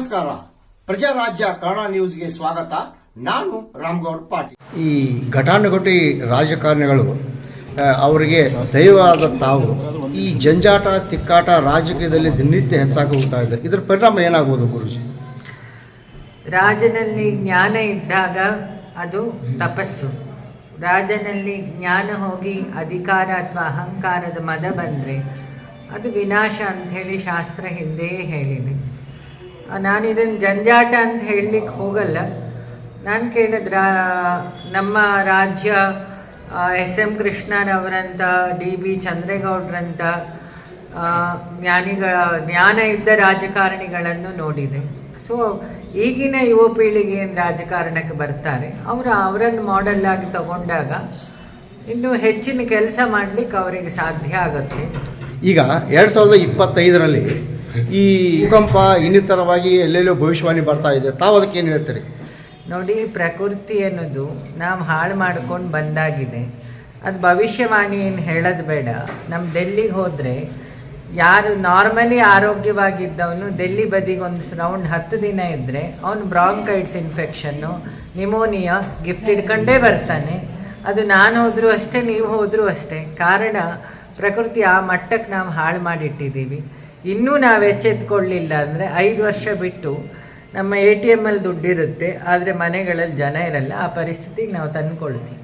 ನಮಸ್ಕಾರ. ಪ್ರಜಾರಾಜ್ಯ ಕನ್ನಡ ನ್ಯೂಸ್ಗೆ ಸ್ವಾಗತ. ನಾನು ರಾಮ್ಗೌಡ್ ಪಾಟೀಲ್. ಈ ಘಟಾನುಘಟಿ ರಾಜಕಾರಣಿಗಳು ಅವರಿಗೆ ದೈವವಾದ ತಾವು ಈ ಜಂಜಾಟ ತಿಕ್ಕಾಟ ರಾಜಕೀಯದಲ್ಲಿ ದಿನನಿತ್ಯ ಹೆಚ್ಚಾಗಿ ಹೋಗ್ತಾ ಇದೆ ಇದರ ಪರಿಣಾಮ ಏನಾಗ್ಬೋದು ಗುರುಜಿ? ರಾಜನಲ್ಲಿ ಜ್ಞಾನ ಇದ್ದಾಗ ಅದು ತಪಸ್ಸು. ರಾಜನಲ್ಲಿ ಜ್ಞಾನ ಹೋಗಿ ಅಧಿಕಾರ ಅಥವಾ ಅಹಂಕಾರದ ಮದ ಬಂದರೆ ಅದು ವಿನಾಶ ಅಂತ ಹೇಳಿ ಶಾಸ್ತ್ರ ಹಿಂದೆಯೇ ಹೇಳಿದೆ. ಆ, ನಾನಿದನ್ನು ಜಂಜಾಟ ಅಂತ ಹೇಳಲಿಕ್ಕೆ ಹೋಗಲ್ಲ. ನಾನು ಕೇಳಿದ್ರ ನಮ್ಮ ರಾಜ್ಯ ಎಸ್ ಎಂ ಕೃಷ್ಣನವರಂಥ ಡಿ ಬಿ ಚಂದ್ರೇಗೌಡರಂಥ ಜ್ಞಾನಿಗಳ ಜ್ಞಾನ ಇದ್ದ ರಾಜಕಾರಣಿಗಳನ್ನು ನೋಡಿದೆ. ಸೊ ಈಗಿನ ಯುವ ಪೀಳಿಗೆ ರಾಜಕಾರಣಕ್ಕೆ ಬರ್ತಾರೆ? ಅವರು ಅವರನ್ನು ಮಾಡೆಲ್ಲಾಗಿ ತಗೊಂಡಾಗ ಇನ್ನೂ ಹೆಚ್ಚಿನ ಕೆಲಸ ಮಾಡಲಿಕ್ಕೆ ಅವರಿಗೆ ಸಾಧ್ಯ ಆಗುತ್ತೆ. ಈಗ ಎರಡು ಸಾವಿರದ ಇಪ್ಪತ್ತೈದರಲ್ಲಿ ಈ ಭೂಕಂಪ ಇನ್ನಿತರವಾಗಿ ಎಲ್ಲೆಲ್ಲೋ ಭವಿಷ್ಯವಾಣಿ ಬರ್ತಾ ಇದೆ. ತಾವು ಅದಕ್ಕೆ ಏನು ಹೇಳ್ತೀರಿ? ನೋಡಿ ಪ್ರಕೃತಿ ಅನ್ನೋದು ನಾವು ಹಾಳು ಮಾಡ್ಕೊಂಡು ಬಂದಾಗಿದೆ. ಅದು ಭವಿಷ್ಯವಾಣಿ ಏನು ಹೇಳೋದು ಬೇಡ. ನಮ್ಮ ಡೆಲ್ಲಿಗೆ ಹೋದರೆ ಯಾರು ನಾರ್ಮಲಿ ಆರೋಗ್ಯವಾಗಿದ್ದವನು ಡೆಲ್ಲಿ ಬದಿಗೆ ಒಂದು ರೌಂಡ್ ಹತ್ತು ದಿನ ಇದ್ದರೆ ಅವನು ಬ್ರಾಂಕೈಟ್ಸ್ ಇನ್ಫೆಕ್ಷನ್ನು, ನಿಮೋನಿಯಾ ಗಿಫ್ಟ್ ಇಟ್ಕೊಂಡೇ ಬರ್ತಾನೆ. ಅದು ನಾನು ಹೋದರೂ ಅಷ್ಟೇ, ನೀವು ಹೋದರೂ ಅಷ್ಟೇ. ಕಾರಣ ಪ್ರಕೃತಿ ಆ ಮಟ್ಟಕ್ಕೆ ನಾವು ಹಾಳು ಮಾಡಿಟ್ಟಿದ್ದೀವಿ. ಇನ್ನೂ ನಾವು ಎಚ್ಚೆತ್ಕೊಳ್ಳಿಲ್ಲ ಅಂದರೆ ಐದು ವರ್ಷ ಬಿಟ್ಟು ನಮ್ಮ ಎ ಟಿ ಎಮ್ಮಲ್ಲಿ ದುಡ್ಡಿರುತ್ತೆ, ಆದರೆ ಮನೆಗಳಲ್ಲಿ ಜನ ಇರಲ್ಲ, ಆ ಪರಿಸ್ಥಿತಿಗೆ ನಾವು ತಂದ್ಕೊಳ್ತೀವಿ.